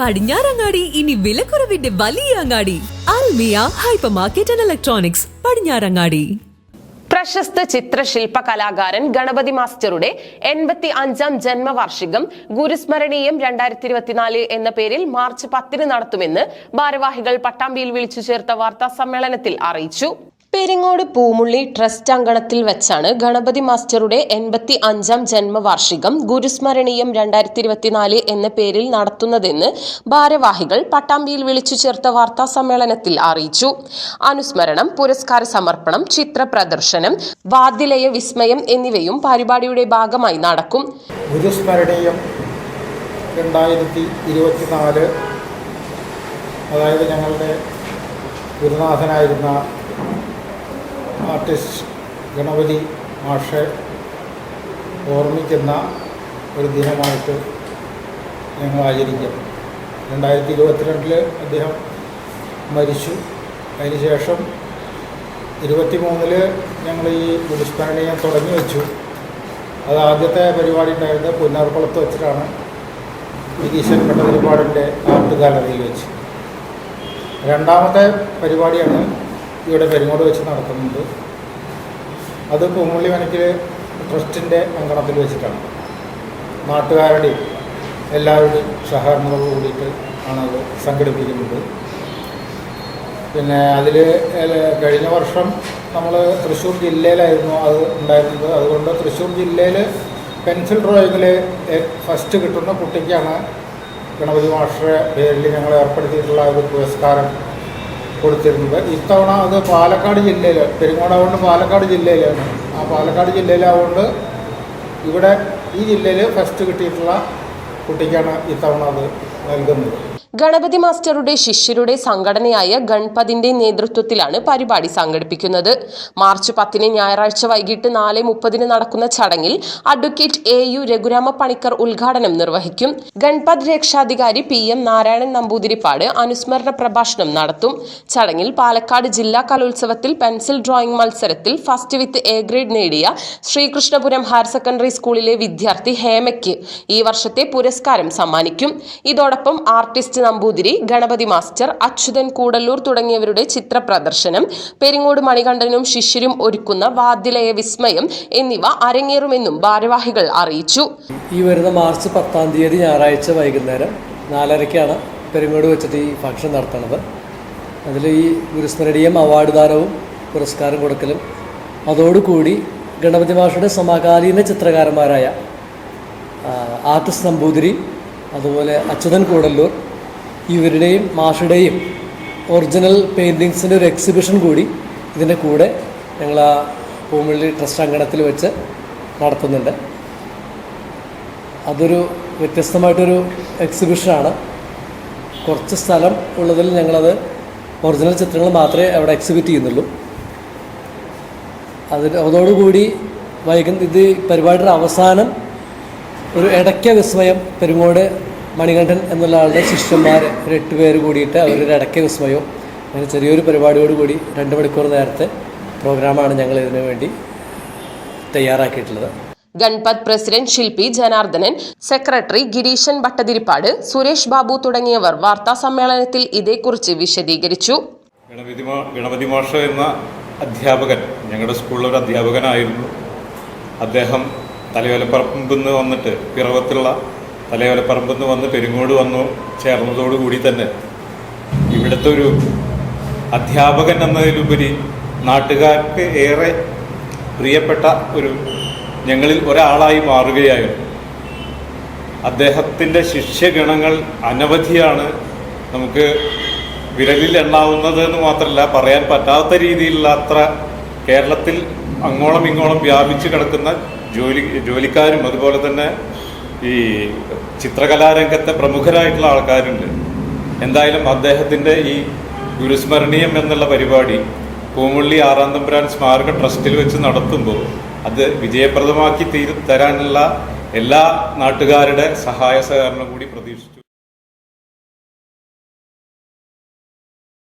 പടിഞ്ഞാറങ്ങാടി ഇനി വിലക്കുറവിന്റെ വലിയ അങ്ങാടി. Almiya hyper market and electronics Padinjarangadi. പ്രശസ്ത ചിത്രശില്പ കലാകാരൻ ഗണപതി മാസ്റ്ററുടെ എൺപത്തി അഞ്ചാം ജന്മവാർഷികം ഗുരുസ്മരണീയം രണ്ടായിരത്തി ഇരുപത്തിനാല് എന്ന പേരിൽ മാർച്ച് പത്തിന് നടത്തുമെന്ന് ഭാരവാഹികൾ പട്ടാമ്പിയിൽ വിളിച്ചു ചേർത്ത വാർത്താ സമ്മേളനത്തിൽ അറിയിച്ചു. പെരിങ്ങോട് പൂമുള്ളി ട്രസ്റ്റ് അങ്കണത്തിൽ വെച്ചാണ് ഗണപതി മാസ്റ്ററുടെ എൺപത്തി അഞ്ചാം ജന്മവാർഷികം ഗുരുസ്മരണീയം രണ്ടായിരത്തി ഇരുപത്തിനാല് എന്ന പേരിൽ നടത്തുന്നതെന്ന് ഭാരവാഹികൾ പട്ടാമ്പിയിൽ വിളിച്ചു ചേർത്ത വാർത്താ സമ്മേളനത്തിൽ അറിയിച്ചു. അനുസ്മരണം പുരസ്കാര സമർപ്പണം ചിത്ര പ്രദർശനം വാദ്യലയ വിസ്മയം എന്നിവയും പരിപാടിയുടെ ഭാഗമായി നടക്കും. ഗുരുസ്മരണീയം രണ്ടായിരത്തി ഇരുപത്തിനാല് അതായത് ഞങ്ങളുടെ ഗുരുനാഥനായിരുന്ന ആർട്ടിസ്റ്റ് ഗണപതി മാഷെ ഓർമ്മിക്കുന്ന ഒരു ദിനമായിട്ട് ഞങ്ങൾ ആചരിക്കും. രണ്ടായിരത്തി ഇരുപത്തിരണ്ടിൽ അദ്ദേഹം മരിച്ചു. അതിനുശേഷം ഇരുപത്തി മൂന്നിൽ ഞങ്ങൾ ഈ ഗുരുസ്മരണീയം തുടങ്ങി വെച്ചു. അത് ആദ്യത്തെ പരിപാടി ഉണ്ടായിരുന്നത് പുന്നാർക്കുളത്ത് വെച്ചിട്ടാണ് വിധീശൻ ഭട്ടതിരിപ്പാടിന്റെ ആർട്ട് ഗാലറിയിൽ വെച്ച്. രണ്ടാമത്തെ പരിപാടിയാണ് ഇവിടെ പെരുങ്ങോട് വെച്ച് നടത്തുന്നത് അത് പൂമുള്ളി വനക്കിൽ ട്രസ്റ്റിന്റെ അങ്കണത്തിൽ വെച്ചിട്ടാണ്. നാട്ടുകാരുടെയും എല്ലാവരുടെയും സഹകരണത്തോട് കൂടിയിട്ട് ആണ് അത് സംഘടിപ്പിക്കുന്നത്. പിന്നെ അതിൽ കഴിഞ്ഞ വർഷം നമ്മൾ തൃശ്ശൂർ ജില്ലയിലായിരുന്നു അത് ഉണ്ടായിരുന്നത്. അതുകൊണ്ട് തൃശ്ശൂർ ജില്ലയിൽ പെൻസിൽ ഡ്രോയിങ്ങിൽ ഫസ്റ്റ് കിട്ടുന്ന കുട്ടിക്കാണ് ഗണപതി മാഷ്ടറെ പേരിൽ ഞങ്ങൾ ഏർപ്പെടുത്തിയിട്ടുള്ള ഒരു പുരസ്കാരം കൊടുത്തിരുന്നത്. ഇത്തവണ അത് പാലക്കാട് ജില്ലയിൽ പെരുങ്ങോടാവുകൊണ്ട് പാലക്കാട് ജില്ലയിലാണ്. ആ പാലക്കാട് ജില്ലയിലാവുകൊണ്ട് ഇവിടെ ഈ ജില്ലയിൽ ഫസ്റ്റ് കിട്ടിയിട്ടുള്ള കുട്ടിക്കാണ് ഇത്തവണ അത് നൽകുന്നത്. ഗണപതി മാസ്റ്ററുടെ ശിഷ്യരുടെ സംഘടനയായ ഗൺപതിന്റെ നേതൃത്വത്തിലാണ് പരിപാടി സംഘടിപ്പിക്കുന്നത്. മാർച്ച് പത്തിന് ഞായറാഴ്ച വൈകിട്ട് നാല് മുപ്പതിന് നടക്കുന്ന ചടങ്ങിൽ advocate A U Raghurama Panicker ഉദ്ഘാടനം നിർവഹിക്കും. ഗൺപത് രക്ഷാധികാരി പി എം നാരായണൻ നമ്പൂതിരിപ്പാട് അനുസ്മരണ പ്രഭാഷണം നടത്തും. ചടങ്ങിൽ പാലക്കാട് ജില്ലാ കലോത്സവത്തിൽ പെൻസിൽ ഡ്രോയിംഗ് മത്സരത്തിൽ ഫസ്റ്റ് വിത്ത് എ ഗ്രേഡ് നേടിയ ശ്രീകൃഷ്ണപുരം ഹയർ സെക്കൻഡറി സ്കൂളിലെ വിദ്യാർത്ഥി ഹേമയ്ക്ക് ഈ വർഷത്തെ പുരസ്കാരം സമ്മാനിക്കും. ഇതോടൊപ്പം ആർട്ടിസ്റ്റ് നമ്പൂതിരി ഗണപതി മാസ്റ്റർ അച്യുതൻ കൂടല്ലൂർ തുടങ്ങിയവരുടെ ചിത്രപ്രദർശനം പെരിങ്ങോട് മണികണ്ഠനും ശിഷ്യരും ഒരുക്കുന്ന വാദ്യലയ വിസ്മയം എന്നിവ അരങ്ങേറുമെന്നും ഭാരവാഹികൾ അറിയിച്ചു. ഈ വരുന്ന മാർച്ച് പത്താം തീയതി ഞായറാഴ്ച വൈകുന്നേരം നാലരയ്ക്കാണ് പെരിങ്ങോട് വെച്ചിട്ട് ഈ ഫംഗ്ഷൻ നടത്തുന്നത്. അതിൽ ഈ ഗുരുസ്മരണീയം അവാർഡ് ദാനവും പുരസ്കാരം കൊടുക്കലും. അതോടുകൂടി ഗണപതി മാഷയുടെ സമകാലീന ചിത്രകാരന്മാരായ ആർട്ടിസ്റ്റ് നമ്പൂതിരി അതുപോലെ അച്യുതൻ കൂടല്ലൂർ ഇവരുടെയും മാഷുടെയും ഒറിജിനൽ പെയിന്റിങ്സിന്റെ ഒരു എക്സിബിഷൻ കൂടി ഇതിന്റെ കൂടെ ഞങ്ങൾ ആ പൂമുള്ളി ട്രസ്റ്റ് അങ്കണത്തിൽ വെച്ച് നടത്തുന്നുണ്ട്. അതൊരു വ്യത്യസ്തമായിട്ടൊരു എക്സിബിഷനാണ് കുറച്ച് സ്ഥലം ഉള്ളതിൽ ഞങ്ങളത് ഒറിജിനൽ ചിത്രങ്ങൾ മാത്രമേ അവിടെ എക്സിബിറ്റ് ചെയ്യുന്നുള്ളൂ. അതിന് അതോടുകൂടി വൈകുന്നേരം ഇത് പരിപാടിയുടെ അവസാനം ഒരു ഇടയ്ക്ക വിസ്മയം പെരുങ്ങോട് മണികണ്ഠൻ എന്നുള്ള ആളുടെ ശിഷ്യന്മാർ ഒരു എട്ട് പേര് കൂടിയിട്ട് അവരൊരു അടക്ക വിസ്മയവും അങ്ങനെ ചെറിയൊരു പരിപാടിയോട് കൂടി രണ്ട് മണിക്കൂർ നേരത്തെ പ്രോഗ്രാമാണ് ഞങ്ങൾ ഇതിനു വേണ്ടി തയ്യാറാക്കിയിട്ടുള്ളത്. ഗൺപത് പ്രസിഡന്റ് ശില്പി ജനാർദ്ദനൻ സെക്രട്ടറി ഗിരീശൻ ഭട്ടതിരിപ്പാട് സുരേഷ് ബാബു തുടങ്ങിയവർ വാർത്താ സമ്മേളനത്തിൽ ഇതേക്കുറിച്ച് വിശദീകരിച്ചു. ഗണപതി ഗണപതി മാഷ എന്ന അധ്യാപകൻ ഞങ്ങളുടെ സ്കൂളിലൊരു അധ്യാപകനായിരുന്നു. അദ്ദേഹം തലയോലപ്പറമ്പിൽ നിന്ന് വന്നിട്ട് പിറവത്തുള്ള തലയോലപ്പറമ്പിൽ നിന്ന് വന്ന് പെരുങ്ങോട് വന്നു ചേർന്നതോടുകൂടി തന്നെ ഇവിടുത്തെ ഒരു അധ്യാപകൻ എന്നതിലുപരി നാട്ടുകാർക്ക് ഏറെ പ്രിയപ്പെട്ട ഒരു ഞങ്ങളിൽ ഒരാളായി മാറുകയായിരുന്നു. അദ്ദേഹത്തിന്റെ ശിഷ്യഗണങ്ങൾ അനവധിയാണ് നമുക്ക് വിരലിൽ എണ്ണാവുന്നത് എന്ന് മാത്രമല്ല പറയാൻ പറ്റാത്ത രീതിയിലുള്ള അത്ര കേരളത്തിൽ അങ്ങോളം ഇങ്ങോളം വ്യാപിച്ചു കിടക്കുന്ന ജോലി ജോലിക്കാരും അതുപോലെ തന്നെ ഈ ചിത്രകലാരംഗത്തെ പ്രമുഖരായിട്ടുള്ള ആൾക്കാരുണ്ട്. എന്തായാലും അദ്ദേഹത്തിന്റെ ഈ ഗുരുസ്മരണീയം എന്നുള്ള പരിപാടി പൂമുള്ളി ആറാം തമ്പുരാൻ സ്മാരക ട്രസ്റ്റിൽ വെച്ച് നടത്തുമ്പോൾ അത് വിജയപ്രദമാക്കി തീരു തരാനുള്ള എല്ലാ നാട്ടുകാരുടെ സഹായ സഹകരണം കൂടി പ്രതീക്ഷിച്ചു.